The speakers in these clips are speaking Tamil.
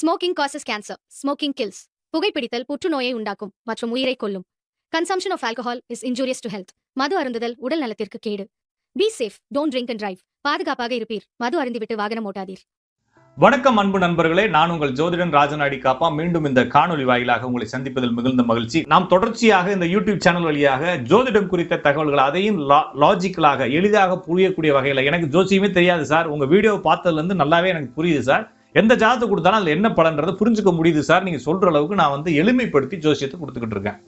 Smoking causes cancer smoking kills புகைப்பிடித்தல் புற்றுநோயை உண்டாக்கும் மற்றும் உயிரை கொல்லும். Consumption of alcohol is injurious to health மது அருந்துதல் உடல் நலத்திற்கு கேடு. Be safe don't drink and drive பாதுகாப்பாக இருப்பீர். மது அருந்திவிட்டு வாகனம் ஓட்டாதீர். வணக்கம் அன்பு நண்பர்களே. நான் உங்கள் ஜோதிடன் ராஜநாடி காப்பா. மீண்டும் இந்த காணொலி வாயிலாக உங்களை சந்திப்பதில் மிகுந்த மகிழ்ச்சி. நாம் தொடர்ச்சியாக இந்த யூடியூப் சேனல் வழியாக ஜோதிடம் குறித்த தகவல்கள் அதையும் லாஜிக்கலாக எளிதாக புரியக்கூடிய வகையில் எனக்கு ஜோசியமே தெரியாது சார். உங்க வீடியோ பார்த்ததுலேருந்து நல்லாவே எனக்கு புரியுது சார். எந்த ஜாதத்தை கொடுத்தாலும் அதில் என்ன பலன்றதை புரிஞ்சுக்க முடியுது சார். நீங்கள் சொல்கிற அளவுக்கு நான் வந்து எளிமைப்படுத்தி ஜோசியத்தை கொடுத்துக்கிட்டு இருக்கேன்.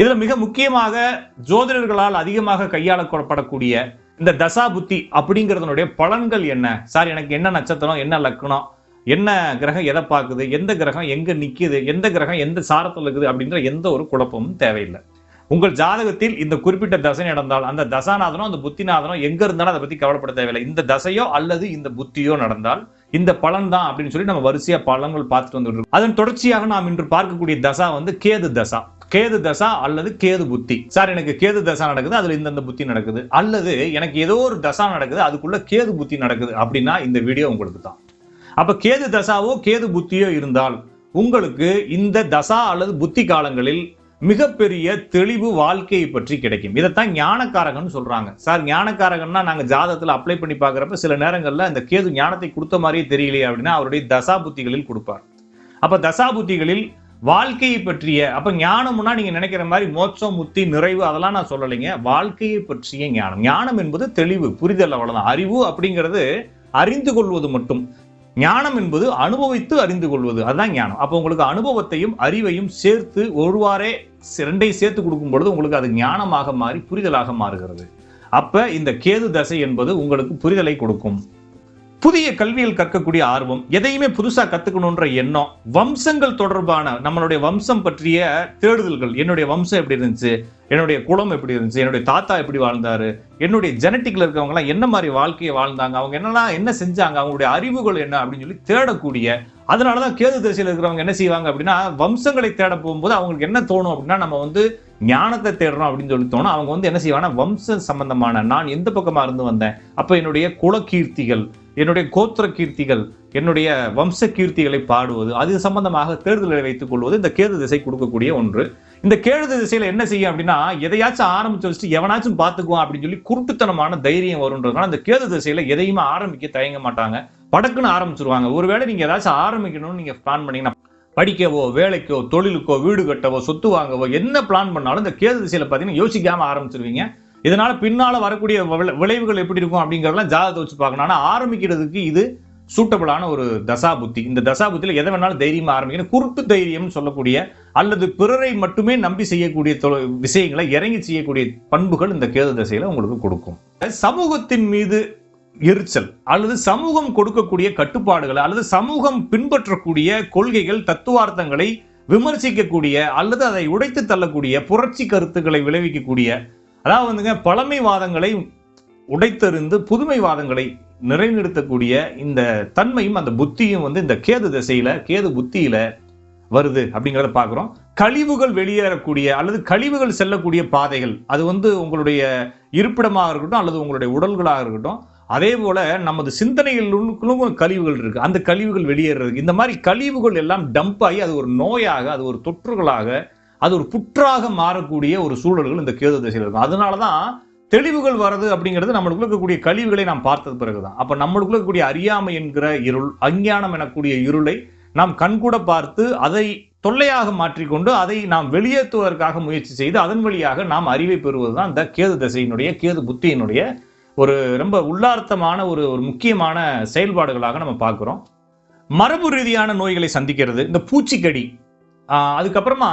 இதில் மிக முக்கியமாக ஜோதிடர்களால் அதிகமாக கையாளப்படக்கூடிய இந்த தசா புத்தி அப்படிங்கிறதனுடைய பலன்கள் என்ன? சார் எனக்கு என்ன நட்சத்திரம் என்ன லக்னம் என்ன கிரகம் எதை பார்க்குது எந்த கிரகம் எங்கே நிற்குது எந்த கிரகம் எந்த சாரத்தில் இருக்குது அப்படின்ற எந்த ஒரு குழப்பமும் தேவையில்லை. உங்கள் ஜாதகத்தில் இந்த குறிப்பிட்ட தசை நடந்தால் அந்த தசாநாதனோ அந்த புத்திநாதனோ எங்க இருந்தாலும் அதை பத்தி கவலைப்பட தேவையில்லை. இந்த தசையோ அல்லது இந்த புத்தியோ நடந்தால் இந்த பலன் தான் அப்படின்னு சொல்லி நம்ம வரிசையா பலன்கள் பார்த்துட்டு வந்துட்டு அதன் தொடர்ச்சியாக நாம் இன்று பார்க்கக்கூடிய தசா வந்து கேது தசா. கேது தசா அல்லது கேது புத்தி. சார் எனக்கு கேது தசா நடக்குது அதுல இந்தந்த புத்தி நடக்குது. அல்லது எனக்கு ஏதோ ஒரு தசா நடக்குது அதுக்குள்ள கேது புத்தி நடக்குது அப்படின்னா இந்த வீடியோ உங்களுக்கு தான். அப்ப கேது தசாவோ கேது புத்தியோ இருந்தால் உங்களுக்கு இந்த தசா அல்லது புத்தி காலங்களில் மிகப்பெரிய தெளிவு வாழ்க்கையை பற்றி கிடைக்கும். இதைத்தான் ஞானக்காரகன் சொல்றாங்க. சார் ஞானக்காரகன்னா நாங்க ஜாதகத்தில் அப்ளை பண்ணி பார்க்குறப்ப சில நேரங்கள்ல இந்த கேது ஞானத்தை கொடுத்த மாதிரியே தெரியலையே அப்படின்னா அவருடைய தசா புத்திகளில் கொடுப்பார். அப்ப தசா புத்திகளில் வாழ்க்கையை பற்றிய அப்ப ஞானம்னா நீங்க நினைக்கிற மாதிரி மோட்சம் முத்தி நிறைவு அதெல்லாம் நான் சொல்லலைங்க. வாழ்க்கையை பற்றிய ஞானம். ஞானம் என்பது தெளிவு புரிதல் அவ்வளவுதான். அறிவு அப்படிங்கிறது அறிந்து கொள்வது மட்டும். ஞானம் என்பது அனுபவித்து அறிந்து கொள்வது. அதுதான் ஞானம். அப்போ உங்களுக்கு அனுபவத்தையும் அறிவையும் சேர்த்து ஒருவாறே ரெண்டையும் சேர்த்து கொடுக்கும் பொழுது உங்களுக்கு அது ஞானமாக மாறி புரிதலாக மாறுகிறது. அப்ப இந்த கேது தசை என்பது உங்களுக்கு புரிதலை கொடுக்கும். புதிய கல்வியில் கற்கக்கூடிய ஆர்வம் எதையுமே புதுசா கத்துக்கணுன்ற எண்ணம் வம்சங்கள் தொடர்பான நம்மளுடைய வம்சம் பற்றிய தேடுதல்கள் என்னுடைய வம்சம் எப்படி இருந்துச்சு என்னுடைய குலம் எப்படி இருந்துச்சு என்னுடைய தாத்தா எப்படி வாழ்ந்தாரு என்னுடைய ஜெனட்டிக்ல இருக்கவங்க எல்லாம் என்ன மாதிரி வாழ்க்கையை வாழ்ந்தாங்க அவங்க என்னெல்லாம் என்ன செஞ்சாங்க அவங்களுடைய அறிவுகள் என்ன அப்படின்னு சொல்லி தேடக்கூடிய அதனாலதான் கேது திசையில் இருக்கிறவங்க என்ன செய்வாங்க அப்படின்னா வம்சங்களை தேட போகும்போது அவங்களுக்கு என்ன தோணும் அப்படின்னா நம்ம வந்து ஞானத்தை தேடுறோம் அப்படின்னு சொல்லி தோணும். அவங்க வந்து என்ன செய்வாங்கன்னா வம்ச சம்பந்தமான நான் எந்த பக்கமா இருந்து வந்தேன் அப்ப என்னுடைய குலக்கீர்த்திகள் என்னுடைய கோத்திர கீர்த்திகள் என்னுடைய வம்ச கீர்த்திகளை பாடுவது அது சம்பந்தமாக தேர்தலை வைத்துக் கொள்வது இந்த கேது திசை கொடுக்கக்கூடிய ஒன்று. இந்த கேது திசையில என்ன செய்யும் அப்படின்னா எதையாச்சும் ஆரம்பிச்சு வச்சுட்டு எவனாச்சும் பார்த்துக்குவான் அப்படின்னு சொல்லி குருட்டுத்தனமான தைரியம் வருன்றதுனால அந்த கேது திசையில எதையுமே ஆரம்பிக்க தயங்க மாட்டாங்க. படக்குன்னு ஆரம்பிச்சிருவாங்க. ஒருவேளை நீங்க ஏதாச்சும் ஆரம்பிக்கணும்னு நீங்க பிளான் பண்ணீங்கன்னா படிக்கவோ வேலைக்கோ தொழிலுக்கோ வீடு கட்டவோ சொத்து வாங்கவோ என்ன பிளான் பண்ணாலும் இந்த கேது திசையில பார்த்தீங்கன்னா யோசிக்காம ஆரம்பிச்சிருவீங்க. இதனால பின்னால வரக்கூடிய விளைவுகள் எப்படி இருக்கும் அப்படிங்கிறதெல்லாம் ஜாதகத்தை வச்சு பார்க்கணும். ஆனால் ஆரம்பிக்கிறதுக்கு இது சூட்டபிளான ஒரு தசா புத்தி இந்த தசா புத்தியில் எதை வேணாலும் தைரியமாக ஆரம்பிக்கணும். குருட்டு தைரியம்னு சொல்லக்கூடிய அல்லது பிறரை மட்டுமே நம்பி செய்யக்கூடிய விஷயங்களை இறங்கி செய்யக்கூடிய பண்புகள் இந்த கேது தசையில் உங்களுக்கு கொடுக்கும். சமூகத்தின் மீது எரிச்சல் அல்லது சமூகம் கொடுக்கக்கூடிய கட்டுப்பாடுகள் அல்லது சமூகம் பின்பற்றக்கூடிய கொள்கைகள் தத்துவார்த்தங்களை விமர்சிக்கக்கூடிய அல்லது அதை உடைத்து தள்ளக்கூடிய புரட்சி கருத்துக்களை விளைவிக்கக்கூடிய அதாவது வந்துங்க பழமைவாதங்களை உடைத்தெறிந்து புதுமைவாதங்களை நிறைநிறுத்தக்கூடிய இந்த தன்மையும் அந்த புத்தியும் வந்து இந்த கேது திசையில கேது புத்தியில வருது அப்படிங்கிறத பார்க்குறோம். கழிவுகள் வெளியேறக்கூடிய அல்லது கழிவுகள் செல்லக்கூடிய பாதைகள் அது வந்து உங்களுடைய இருப்பிடமாக இருக்கட்டும் அல்லது உங்களுடைய உடல்களாக இருக்கட்டும் அதே போல நமது சிந்தனைகளுக்கும் கழிவுகள் இருக்கு. அந்த கழிவுகள் வெளியேறது இந்த மாதிரி கழிவுகள் எல்லாம் டம்ப் ஆகி அது ஒரு நோயாக அது ஒரு தொற்றுகளாக அது ஒரு புற்றாக மாறக்கூடிய ஒரு சூழல்கள் இந்த கேது திசையில் இருக்கும். அதனாலதான் தெளிவுகள் வர்றது அப்படிங்கிறது நம்மளுக்குள்ள இருக்கக்கூடிய கழிவுகளை நாம் பார்த்தது பிறகுதான். அப்போ நம்மளுக்குள்ள இருக்கக்கூடிய அறியாமை என்கிற இருள் அஞ்ஞானம் எனக்கூடிய இருளை நாம் கண்கூட பார்த்து அதை தொல்லையாக மாற்றிக்கொண்டு அதை நாம் வெளியேற்றுவதற்காக முயற்சி செய்து அதன் வழியாக நாம் அறிவை பெறுவதுதான் இந்த கேது திசையினுடைய கேது புத்தியினுடைய ஒரு ரொம்ப உள்ளார்த்தமான ஒரு ஒரு முக்கியமான செயல்பாடுகளாக நம்ம பார்க்குறோம். மரபு ரீதியான நோய்களை சந்திக்கிறது இந்த பூச்சிக்கடி. அதுக்கப்புறமா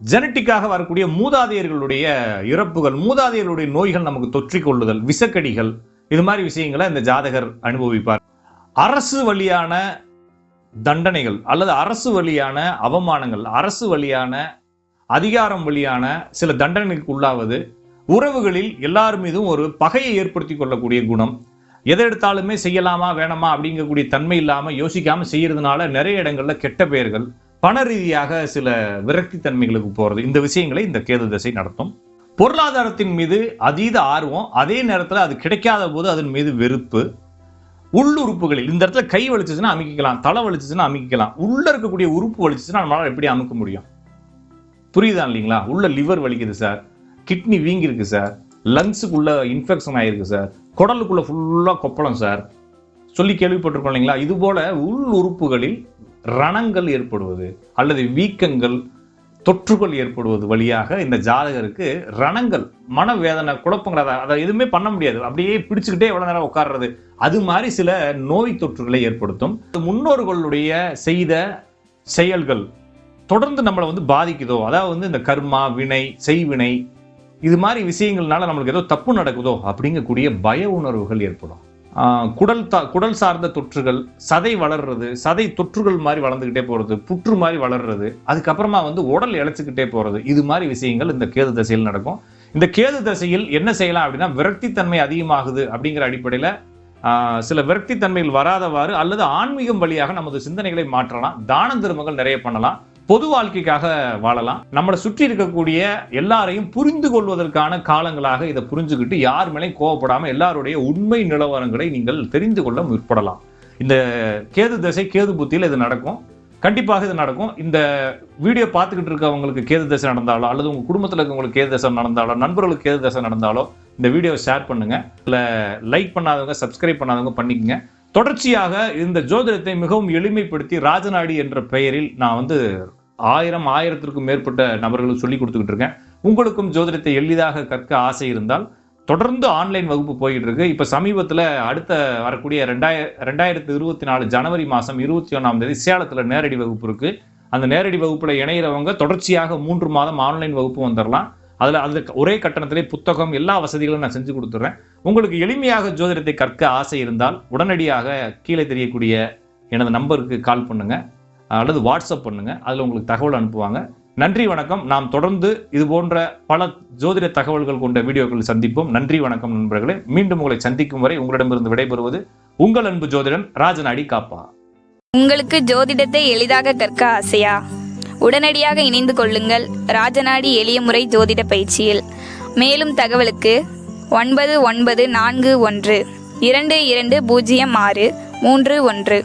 ஜெனட்டிக்காக வரக்கூடிய மூதாதையர்களுடைய இறப்புகள் மூதாதையர்களுடைய நோய்கள் நமக்கு தொற்றிக்கொள்ளுதல் விஷக்கடிகள் இது மாதிரி விஷயங்களை இந்த ஜாதகர் அனுபவிப்பார். அரசு வழியான தண்டனைகள் அல்லது அரசு வழியான அவமானங்கள் அரசு வழியான அதிகாரம் வழியான சில தண்டனைகளுக்கு உள்ளாவது உறவுகளில் எல்லார் மீதும் ஒரு பகையை ஏற்படுத்தி கொள்ளக்கூடிய குணம். எதை எடுத்தாலுமே செய்யலாமா வேணாமா அப்படிங்கக்கூடிய தன்மை இல்லாமல் யோசிக்காமல் செய்கிறதுனால நிறைய இடங்களில் கெட்ட பெயர்கள் பண ரீதியாக சில விரக்தி தன்மைகளுக்கு இந்த விஷயங்களை இந்த கேது திசை நடத்தும். பொருளாதாரத்தின் மீது அதீத ஆர்வம் அதே நேரத்தில் அது கிடைக்காத போது அதன் மீது வெறுப்பு. உள்ளுறுப்புகளில் இந்த இடத்துல கை வலிச்சுச்சுன்னா அமுக்கிக்கலாம் தலை வலிச்சுச்சுன்னா அமைக்கலாம் உள்ளே இருக்கக்கூடிய உறுப்பு வலிச்சுச்சுன்னா நம்மளால் எப்படி அமுக்க முடியும்? புரியுதா இல்லைங்களா? உள்ள லிவர் வலிக்குது சார். கிட்னி வீங்கிருக்கு சார். லங்ஸுக்குள்ளே இன்ஃபெக்ஷன் ஆயிருக்கு சார். குடலுக்குள்ளே ஃபுல்லாக கொப்பளம் சார். சொல்லி கேள்விப்பட்டிருக்கோம் இல்லைங்களா? இது போல உள் உறுப்புகளில் ரணங்கள் ஏற்படுவது அல்லது வீக்கங்கள் தொற்றுகள் ஏற்படுவது வழியாக இந்த ஜாதகருக்கு ரணங்கள் மனவேதனை குழப்பங்கள் அதை அதை எதுவுமே பண்ண முடியாது. அப்படியே பிடிச்சுக்கிட்டே எவ்வளோ நேரம் உட்காடுறது அது மாதிரி சில நோய் தொற்றுகளை ஏற்படுத்தும். முன்னோர்களுடைய செய்த செயல்கள் தொடர்ந்து நம்மளை வந்து பாதிக்குதோ அதாவது வந்து இந்த கர்மா வினை செய்வினை இது மாதிரி விஷயங்கள்னால நம்மளுக்கு ஏதோ தப்பு நடக்குதோ அப்படிங்கக்கூடிய பய உணர்வுகள் ஏற்படும். குடல் தா குடல் சார்ந்த தொற்றுகள் சதை வளர்றது சதை தொற்றுகள் மாதிரி வளர்ந்துக்கிட்டே போகிறது புற்று மாதிரி வளர்றது அதுக்கப்புறமா வந்து உடல் இழைச்சிக்கிட்டே போகிறது இது மாதிரி விஷயங்கள் இந்த கேது தசையில் நடக்கும். இந்த கேது தசையில் என்ன செய்யலாம் அப்படின்னா விரக்தித்தன்மை அதிகமாகுது அப்படிங்கிற அடிப்படையில் சில விரக்தித்தன்மைகள் வராதவாறு அல்லது ஆன்மீகம் வழியாக நமது சிந்தனைகளை மாற்றலாம் தான தர்மங்கள் நிறைய பண்ணலாம் பொது வாழ்க்கைக்காக வாழலாம். நம்மளை சுற்றி இருக்கக்கூடிய எல்லாரையும் புரிந்து கொள்வதற்கான காலங்களாக இதை புரிஞ்சுக்கிட்டு யார் மேலேயும் கோவப்படாம எல்லாருடைய உண்மை நிலவரங்களை நீங்கள் தெரிந்து கொள்ள முற்படலாம். இந்த கேது தசை கேது புத்தியில் இது நடக்கும். கண்டிப்பாக இது நடக்கும். இந்த வீடியோ பார்த்துக்கிட்டு இருக்கவங்களுக்கு கேது தசை நடந்தாலோ அல்லது உங்கள் குடும்பத்தில் இருக்கவங்களுக்கு கேது தசை நடந்தாலோ நண்பர்களுக்கு கேது தசை நடந்தாலோ இந்த வீடியோவை ஷேர் பண்ணுங்க. இல்லை லைக் பண்ணாதவங்க சப்ஸ்கிரைப் பண்ணாதவங்க பண்ணிக்கங்க. தொடர்ச்சியாக இந்த ஜோதிடத்தை மிகவும் எளிமைப்படுத்தி ராஜநாடி என்ற பெயரில் நான் வந்து ஆயிரம் ஆயிரத்திற்கும் மேற்பட்ட நபர்களுக்கு சொல்லி கொடுத்துக்கிட்டு இருக்கேன். உங்களுக்கும் ஜோதிடத்தை எளிதாக கற்க ஆசை இருந்தால் தொடர்ந்து ஆன்லைன் வகுப்பு போயிட்டு இருக்கு. இப்போ சமீபத்தில் அடுத்த வரக்கூடிய ரெண்டாயிர ரெண்டாயிரத்தி இருபத்தி நாலு ஜனவரி மாதம் இருபத்தி ஒன்றாம் தேதி சேலத்தில் நேரடி வகுப்பு இருக்கு. அந்த நேரடி வகுப்பில் இணைகிறவங்க தொடர்ச்சியாக மூன்று மாதம் ஆன்லைன் வகுப்பு வந்துடலாம் அதில் அது ஒரே கட்டணத்திலே புத்தகம் எல்லா வசதிகளும் நான் செஞ்சு கொடுத்துட்றேன் உங்களுக்கு எளிமையாக ஜோதிடத்தை கற்க ஆசை இருந்தால் உடனடியாக கீழே தெரியக்கூடிய எனது நம்பருக்கு கால் பண்ணுங்கள் அல்லது வாட்ஸ்அப் பண்ணுங்க. அதில் உங்களுக்கு தகவல் அனுப்புவாங்க. நன்றி வணக்கம். நாம் தொடர்ந்து இது போன்ற பல ஜோதிட தகவல்கள் கொண்ட வீடியோக்கள் சந்திப்போம். நன்றி வணக்கம் நண்பர்களே. மீண்டும் உங்களை சந்திக்கும் வரை உங்களிடமிருந்து விடைபெறுவது உங்கள் அன்பு ஜோதிடன் ராஜநாடி காப்பா. உங்களுக்கு ஜோதிடத்தை எளிதாக கற்க ஆசையா? உடனடியாக இணைந்து கொள்ளுங்கள். ராஜநாடி எளிய முறை ஜோதிட பயிற்சியில். மேலும் தகவலுக்கு ஒன்பது ஒன்பது நான்கு ஒன்று இரண்டு இரண்டு பூஜ்ஜியம் ஆறு மூன்று ஒன்று.